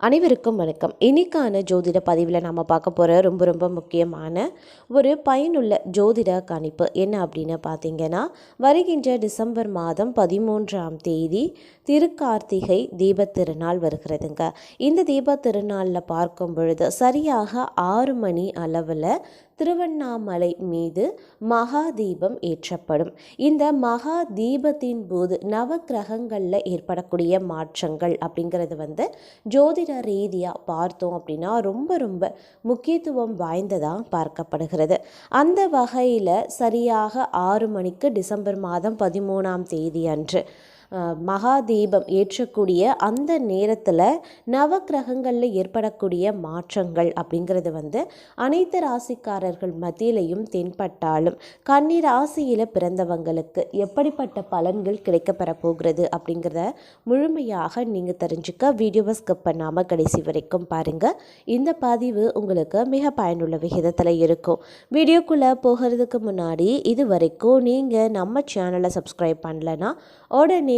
அனைவருக்கும் வணக்கம். இன்னைக்கான ஜோதிட பதிவில் நம்ம பார்க்க போகிற ரொம்ப ரொம்ப முக்கியமான ஒரு பயனுள்ள ஜோதிட கணிப்பு என்ன அப்படின்னு பார்த்தீங்கன்னா வருகின்ற டிசம்பர் மாதம் பதிமூன்றாம் தேதி திருக்கார்த்திகை தீபத் திருநாள் வருகிறதுங்க. இந்த தீபத் திருநாளில் பார்க்கும் பொழுது சரியாக ஆறு மணி அளவில் திருவண்ணாமலை மீது மகா தீபம் ஏற்றப்படும். இந்த மகா தீபத்தின் போது நவக்கிரகங்களில் ஏற்படக்கூடிய மாற்றங்கள் அப்படிங்கிறது வந்து ஜோதிட ரீதியாக பார்த்தோம் அப்படின்னா ரொம்ப ரொம்ப முக்கியத்துவம் வாய்ந்ததாக பார்க்கப்படுகிறது. அந்த வகையில் சரியாக ஆறு மணிக்கு டிசம்பர் மாதம் பதிமூணாம் தேதி அன்று மகா தீபம் ஏற்றக்கூடிய அந்த நேரத்தில் நவக்கிரகங்களில் ஏற்படக்கூடிய மாற்றங்கள் அப்படிங்கிறது வந்து அனைத்து ராசிக்காரர்கள் மத்தியிலையும் தென்பட்டாலும் கன்னி ராசியில் பிறந்தவங்களுக்கு எப்படிப்பட்ட பலன்கள் கிடைக்கப்பெற போகிறது அப்படிங்கிறத முழுமையாக நீங்கள் தெரிஞ்சுக்க வீடியோவை ஸ்கிப் பண்ணாமல் கடைசி வரைக்கும் பாருங்கள் இந்த பதிவு உங்களுக்கு மிக பயனுள்ள விகிதத்தில் இருக்கும். வீடியோக்குள்ளே போகிறதுக்கு முன்னாடி இது வரைக்கும் நீங்கள் நம்ம சேனலை சப்ஸ்கிரைப் பண்ணலன்னா உடனே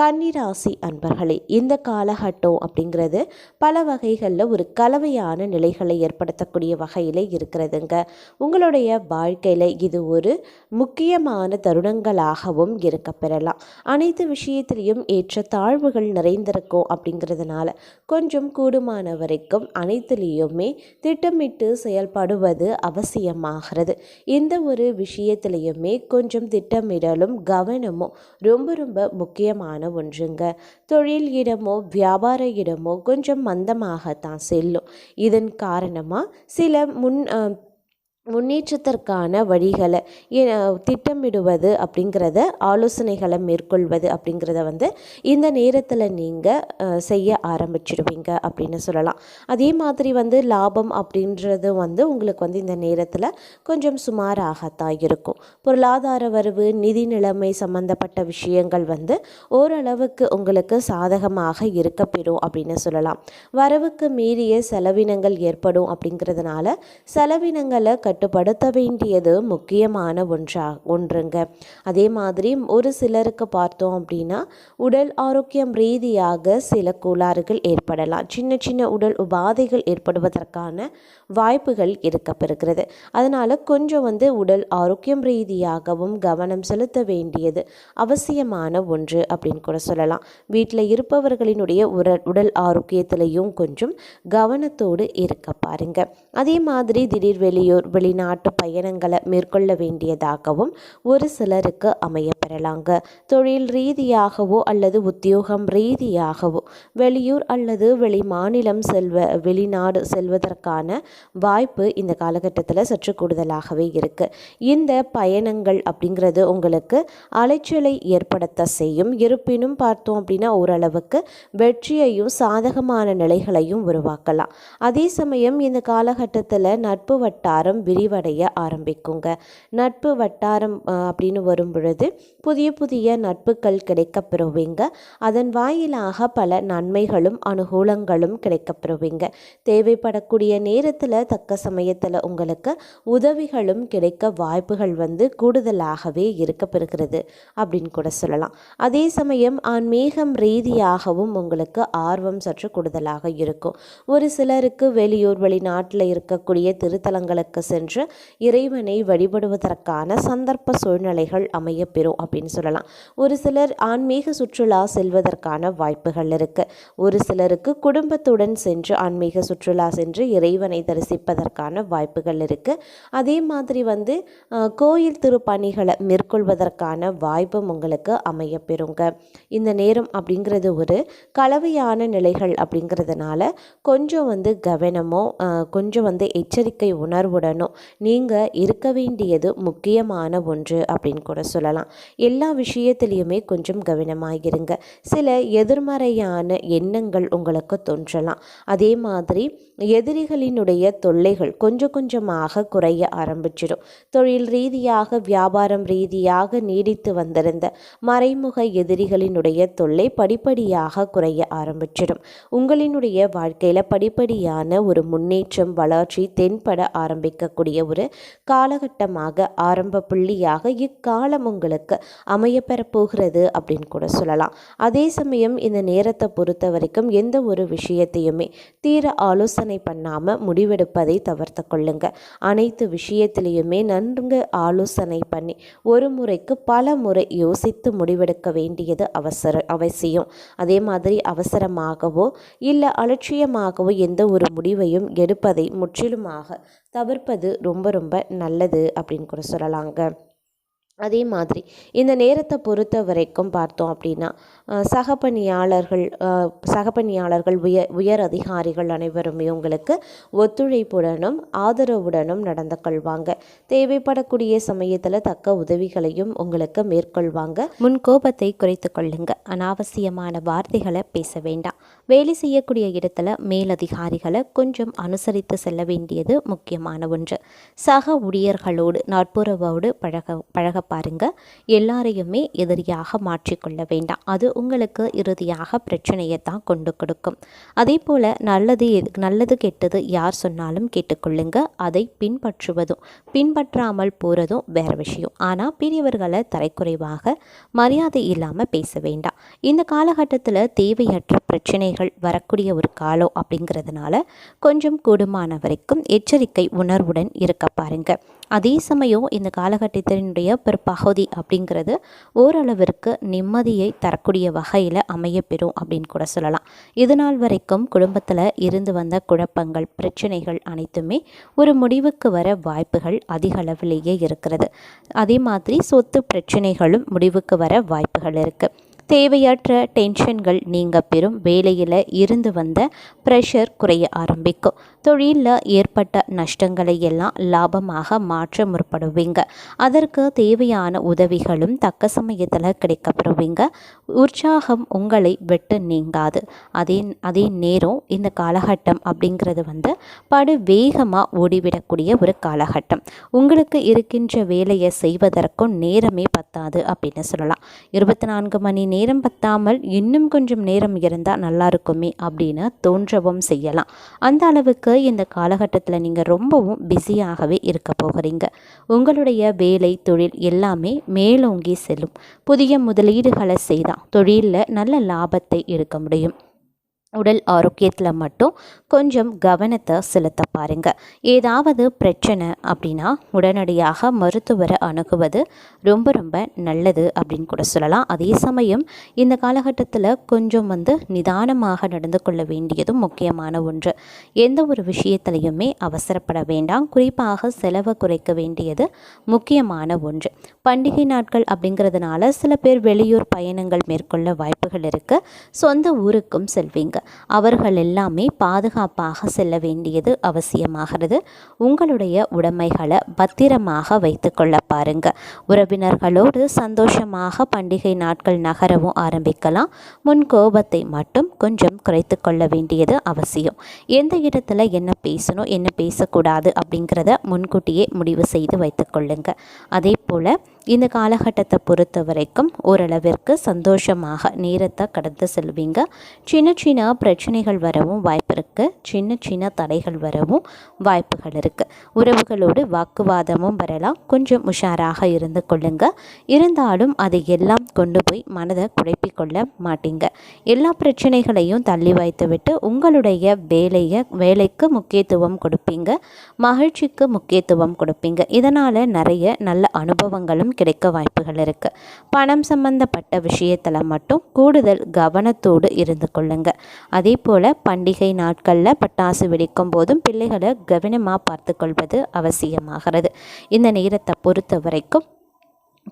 கன்னிராசி அன்பர்களே இந்த காலகட்டம் அப்படிங்கிறது பல வகைகளில் ஒரு கலவையான நிலைகளை ஏற்படுத்தக்கூடிய வகையில் இருக்கிறதுங்க. உங்களுடைய வாழ்க்கையில் இது ஒரு முக்கியமான தருணங்களாகவும் இருக்க பெறலாம். அனைத்து விஷயத்திலையும் ஏற்ற தாழ்வுகள் நிறைந்திருக்கும் அப்படிங்கிறதுனால கொஞ்சம் கூடுமான வரைக்கும் அனைத்துலேயுமே திட்டமிட்டு செயல்படுவது அவசியமாகிறது. இந்த ஒரு விஷயத்திலையுமே கொஞ்சம் திட்டமிடலும் கவனமும் ரொம்ப ரொம்ப முக்கியமான ஒன்றுங்க. தொழில் இடமோ வியாபார இடமோ கொஞ்சம் மந்தமாகத்தான் செல்லும். இதன் காரணமாக சில முன் முன்னேற்றத்திற்கான வழிகளை திட்டமிடுவது அப்படிங்கிறத ஆலோசனைகளை மேற்கொள்வது அப்படிங்கிறத வந்து இந்த நேரத்தில் நீங்கள் செய்ய ஆரம்பிச்சிடுவீங்க அப்படின்னு சொல்லலாம். அதே மாதிரி வந்து லாபம் அப்படின்றது வந்து உங்களுக்கு வந்து இந்த நேரத்தில் கொஞ்சம் சுமாராகத்தான் இருக்கும். பொருளாதார வரவு நிதி நிலைமை சம்பந்தப்பட்ட விஷயங்கள் வந்து ஓரளவுக்கு உங்களுக்கு சாதகமாக இருக்கப்பெறும் அப்படின்னு சொல்லலாம். வரவுக்கு மீறிய செலவினங்கள் ஏற்படும் அப்படிங்கிறதுனால செலவினங்களை கட்டுப்படுத்த வேண்டியது முக்கியமான ஒன்றா ஒன்றுங்க. அதே மாதிரி ஒரு சிலருக்கு பார்த்தோம் அப்படின்னா உடல் ஆரோக்கியம் ரீதியாக சில கோளாறுகள் ஏற்படலாம். சின்ன சின்ன உடல் உபாதைகள் ஏற்படுவதற்கான வாய்ப்புகள் இருக்கப்பெறுகிறது அதனால் கொஞ்சம் வந்து உடல் ஆரோக்கியம் ரீதியாகவும் கவனம் செலுத்த வேண்டியது அவசியமான ஒன்று அப்படின்னு கூட சொல்லலாம். வீட்டில் இருப்பவர்களினுடைய உடல் உடல் ஆரோக்கியத்திலையும் கொஞ்சம் கவனத்தோடு இருக்க பாருங்க. அதே மாதிரி திடீர் வெளியூர் வெளிநாட்டு பயணங்களை மேற்கொள்ள வேண்டியதாகவும் ஒரு சிலருக்கு அமைய பெறலாங்க தொழில் ரீதியாகவோ அல்லது உத்தியோகம் ரீதியாகவோ வெளியூர் அல்லது வெளி மாநிலம் செல்வ வெளிநாடு செல்வதற்கான வாய்ப்பு இந்த காலகட்டத்தில் சற்று கூடுதலாகவே இருக்குது இந்த பயணங்கள் அப்படிங்கிறது உங்களுக்கு அலைச்சலை ஏற்படுத்த செய்யும். இருப்பினும் பார்த்தோம் அப்படின்னா ஓரளவுக்கு வெற்றியையும் சாதகமான நிலைகளையும் உருவாக்கலாம். அதே சமயம் இந்த காலகட்டத்தில் நட்பு வட்டாரம் விரிவடைய ஆரம்பிக்குங்க. நட்பு வட்டாரம் அப்படின்னு வரும் பொழுது புதிய புதிய நட்புகள் கிடைக்கப்பெறுவீங்க. அதன் வாயிலாக பல நன்மைகளும் அனுகூலங்களும் கிடைக்கப்பெறுவீங்க. தேவைப்படக்கூடிய நேரத்தில் தக்க சமயத்தில் உங்களுக்கு உதவிகளும் கிடைக்க வாய்ப்புகள் வந்து கூடுதலாகவே இருக்கப்பெறுகிறது அப்படின்னு கூட சொல்லலாம். அதே சமயம் ஆன்மீகம் ரீதியாகவும் உங்களுக்கு ஆர்வம் சற்று கூடுதலாக இருக்கும். ஒரு சிலருக்கு வெளியூர் வெளிநாட்டில் இருக்கக்கூடிய திருத்தலங்களுக்கு சென்று இறைவனை வழிபடுவதற்கான சந்தர்ப்ப சூழ்நிலைகள் அமையப்பெறும் அப்படின்னு சொல்லலாம். ஒரு சிலர் ஆன்மீக சுற்றுலா செல்வதற்கான வாய்ப்புகள் இருக்கு. ஒரு சிலருக்கு குடும்பத்துடன் சென்று ஆன்மீக சுற்றுலா சென்று இறைவனை தரிசிப்பதற்கான வாய்ப்புகள் இருக்குது அதே மாதிரி வந்து கோயில் திருப்பணிகளை மேற்கொள்வதற்கான வாய்ப்பும் உங்களுக்கு அமையப்பெறுங்க. இந்த நேரம் அப்படிங்கிறது ஒரு கலவையான நிலைகள் அப்படிங்கிறதுனால கொஞ்சம் வந்து கவனமோ கொஞ்சம் வந்து எச்சரிக்கை உணர்வுடனும் நீங்கள் இருக்க வேண்டியது முக்கியமான ஒன்று அப்படின்னு கூட சொல்லலாம். எல்லா விஷயத்திலையுமே கொஞ்சம் கவனமாகிருங்க சில எதிர்மறையான எண்ணங்கள் உங்களுக்கு தோன்றலாம். அதே மாதிரி எதிரிகளினுடைய வரக்கூடிய தொல்லைகள் கொஞ்சம் கொஞ்சமாக குறைய ஆரம்பிச்சிடும். தொழில் ரீதியாக வியாபாரம் ரீதியாக நீடித்து வந்திருந்த மறைமுக எதிரிகளினுடைய தொல்லை படிப்படியாக குறைய ஆரம்பிச்சிடும். உங்களினுடைய வாழ்க்கையில் படிப்படியான ஒரு முன்னேற்றம் வளர்ச்சி தென்பட ஆரம்பிக்கக்கூடிய ஒரு காலகட்டமாக ஆரம்ப புள்ளியாக இக்காலம் உங்களுக்கு அமையப்பெற போகிறது அப்படின்னு கூட சொல்லலாம். அதே சமயம் இந்த நேரத்தை பொறுத்த வரைக்கும் எந்த ஒரு விஷயத்தையுமே தீர ஆலோசனை பண்ணாமல் முடிவெடுப்பதை தவிர்த்து கொள்ளுங்க. அனைத்து விஷயத்திலையுமே நன்கு ஆலோசனை பண்ணி ஒரு முறைக்கு பல முறை யோசித்து முடிவெடுக்க வேண்டியது அவசர அவசியம். அதே மாதிரி அவசரமாகவோ இல்லை அலட்சியமாகவோ எந்த ஒரு முடிவையும் எடுப்பதை முற்றிலுமாக தவிர்ப்பது ரொம்ப ரொம்ப நல்லது அப்படின்னு கூட சொல்லலாங்க. அதே மாதிரி இந்த நேரத்தை பொறுத்த வரைக்கும் பார்த்தோம் அப்படின்னா சக பணியாளர்கள் சக பணியாளர்கள் உயர் உயர் அதிகாரிகள் அனைவருமே உங்களுக்கு ஒத்துழைப்புடனும் ஆதரவுடனும் நடந்து கொள்வாங்க. தேவைப்படக்கூடிய சமயத்தில் தக்க உதவிகளையும் உங்களுக்கு மேற்கொள்வாங்க. முன் கோபத்தை குறைத்து கொள்ளுங்க. அனாவசியமான வார்த்தைகளை பேச வேண்டாம். வேலை செய்யக்கூடிய இடத்துல மேலதிகாரிகளை கொஞ்சம் அனுசரித்து செல்ல வேண்டியது முக்கியமான ஒன்று. சக ஊழியர்களோடு நட்புறவோடு பழக பழக பாருங்க. எல்லாரையுமே எதிரியாக மாற்றிக்கொள்ள வேண்டாம். அது உங்களுக்கு இறுதியாக பிரச்சனையை தான் கொண்டு கொடுக்கும். அதே போல் நல்லது நல்லது கெட்டது யார் சொன்னாலும் கேட்டுக்கொள்ளுங்க. அதை பின்பற்றுவதும் பின்பற்றாமல் போகிறதும் வேறு விஷயம். ஆனால் பெரியவர்களை தரைக்குறைவாக மரியாதை இல்லாமல் பேச வேண்டாம். இந்த காலகட்டத்தில் தேவையற்ற பிரச்சனைகள் வரக்கூடிய ஒரு காலம் அப்படிங்கிறதுனால கொஞ்சம் கூடுமான வரைக்கும் எச்சரிக்கை உணர்வுடன் இருக்க பாருங்கள் அதே சமயம் இந்த காலகட்டத்தினுடைய பிற்பகுதி அப்படிங்கிறது ஓரளவிற்கு நிம்மதியை தரக்கூடிய வகையில் அமையப்பெறும் அப்படின்னு கூட சொல்லலாம். இது நாள் வரைக்கும் குடும்பத்தில் இருந்து வந்த குழப்பங்கள் பிரச்சனைகள் அனைத்துமே ஒரு முடிவுக்கு வர வாய்ப்புகள் அதிக அளவிலேயே இருக்கிறது. அதே மாதிரி சொத்து பிரச்சனைகளும் முடிவுக்கு வர வாய்ப்புகள் இருக்குது தேவையற்ற டென்ஷன்கள் நீங்க பெறும் வேலையில் இருந்து வந்த ப்ரெஷர் குறைய ஆரம்பிக்கும். தொழிலில் ஏற்பட்ட நஷ்டங்களை எல்லாம் லாபமாக மாற்ற முற்படுவீங்க. அதற்கு தேவையான உதவிகளும் தக்க சமயத்தில் கிடைக்கப்படுவீங்க. உற்சாகம் உங்களை விட்டு நீங்காது. அதே அதே நேரம் இந்த காலகட்டம் அப்படிங்கிறது வந்து படு வேகமாக ஓடிவிடக்கூடிய ஒரு காலகட்டம். உங்களுக்கு இருக்கின்ற வேலையை செய்வதற்கும் நேரமே பத்தாது அப்படின்னு சொல்லலாம். இருபத்தி நான்கு மணி நேரம் பத்தாமல் இன்னும் கொஞ்சம் நேரம் இருந்தால் நல்லா இருக்குமே அப்படின்னு தோன்றவும் செய்யலாம். அந்த அளவுக்கு இந்த காலகட்டத்தில் நீங்கள் ரொம்பவும் பிஸியாகவே இருக்க போகிறீங்க உங்களுடைய வேலை தொழில் எல்லாமே மேலோங்கி செல்லும். புதிய முதலீடுகளை செய்தால் தொழிலில் நல்ல லாபத்தை எடுக்க முடியும். உடல் ஆரோக்கியத்தில் மட்டும் கொஞ்சம் கவனத்தை செலுத்த பாருங்க. ஏதாவது பிரச்சனை அப்படின்னா உடனடியாக மருத்துவரை அணுகுவது ரொம்ப ரொம்ப நல்லது அப்படின்னு கூட சொல்லலாம். அதே சமயம் இந்த காலகட்டத்தில் கொஞ்சம் வந்து நிதானமாக நடந்து கொள்ள வேண்டியதும் முக்கியமான ஒன்று. எந்த ஒரு விஷயத்திலையுமே அவசரப்பட வேண்டாம். குறிப்பாக செலவை குறைக்க வேண்டியது முக்கியமான ஒன்று. பண்டிகை நாட்கள் அப்படிங்கிறதுனால சில பேர் வெளியூர் பயணங்கள் மேற்கொள்ள வாய்ப்புகள் இருக்குது சொந்த ஊருக்கும் செல்வீங்க. அவர்கள் எல்லாமே பாதுகாப்பாக செல்ல வேண்டியது அவசியமாகிறது. உங்களுடைய உடைமைகளை பத்திரமாக வைத்துக்கொள்ள பாருங்க. உறவினர்களோடு சந்தோஷமாக பண்டிகை நாட்கள் நகரவும் ஆரம்பிக்கலாம். முன் கோபத்தை மட்டும் கொஞ்சம் குறைத்து கொள்ள வேண்டியது அவசியம். எந்த இடத்துல என்ன பேசணும் என்ன பேசக்கூடாது அப்படிங்கிறத முன்கூட்டியே முடிவு செய்து வைத்துக்கொள்ளுங்க அதே போல் இந்த காலகட்டத்தை பொறுத்த வரைக்கும் ஓரளவிற்கு சந்தோஷமாக நேரத்தை கடந்து செல்வீங்க. சின்ன சின்ன பிரச்சனைகள் வரவும் வாய்ப்பு இருக்குது சின்ன சின்ன தடைகள் வரவும் வாய்ப்புகள் இருக்குது உறவுகளோடு வாக்குவாதமும் வரலாம். கொஞ்சம் உஷாராக இருந்து கொள்ளுங்க. இருந்தாலும் அதை எல்லாம் கொண்டு போய் மனதை குழப்பிக்கொள்ள மாட்டீங்க. எல்லா பிரச்சனைகளையும் தள்ளி வைத்துவிட்டு உங்களுடைய வேலையை வேலைக்கு முக்கியத்துவம் கொடுப்பீங்க. மகிழ்ச்சிக்கு முக்கியத்துவம் கொடுப்பீங்க. இதனால் நிறைய நல்ல அனுபவங்களும் கிடைக்க வாய்ப்புகள் இருக்குது பணம் சம்பந்தப்பட்ட விஷயத்தில் மட்டும் கூடுதல் கவனத்தோடு இருந்து கொள்ளுங்க. அதே போல் பண்டிகை நாட்களில் பட்டாசு வெடிக்கும் போதும் பிள்ளைகளை கவனமாக பார்த்து கொள்வது அவசியமாகிறது. இந்த நேரத்தை பொறுத்த வரைக்கும்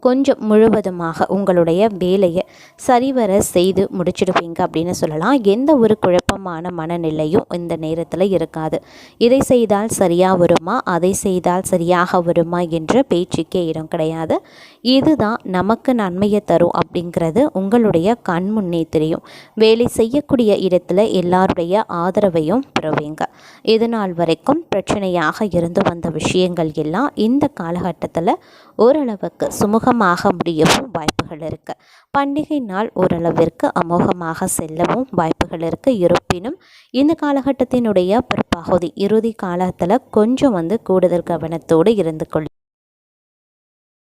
கொஞ்சம் முழுவதுமாக உங்களுடைய வேலையை சரிவர செய்து முடிச்சிடுவீங்க அப்படின்னு சொல்லலாம். எந்த ஒரு குழப்பமான மனநிலையும் இந்த நேரத்தில் இருக்காது. இதை செய்தால் சரியாக வருமா? அதை செய்தால் சரியாக வருமா? என்ற பேச்சுக்கே இடம் கிடையாது. இதுதான் நமக்கு நன்மையை தரும் அப்படிங்கிறது உங்களுடைய கண் முன்னே தெரியும். வேலை செய்யக்கூடிய இடத்துல எல்லாருடைய ஆதரவையும் பெறுவீங்க. இது நாள் வரைக்கும் பிரச்சனையாக இருந்து வந்த விஷயங்கள் எல்லாம் இந்த காலகட்டத்தில் ஓரளவுக்கு அமோகமாக முடியவும் வாய்ப்புகள் இருக்குது பண்டிகை நாள் ஓரளவிற்கு அமோகமாக செல்லவும் வாய்ப்புகள் இருக்குது இருப்பினும் இந்த காலகட்டத்தினுடைய பிற்பகுதி இறுதி காலத்தில் கொஞ்சம் வந்து கூடுதல் கவனத்தோடு இருந்து கொள்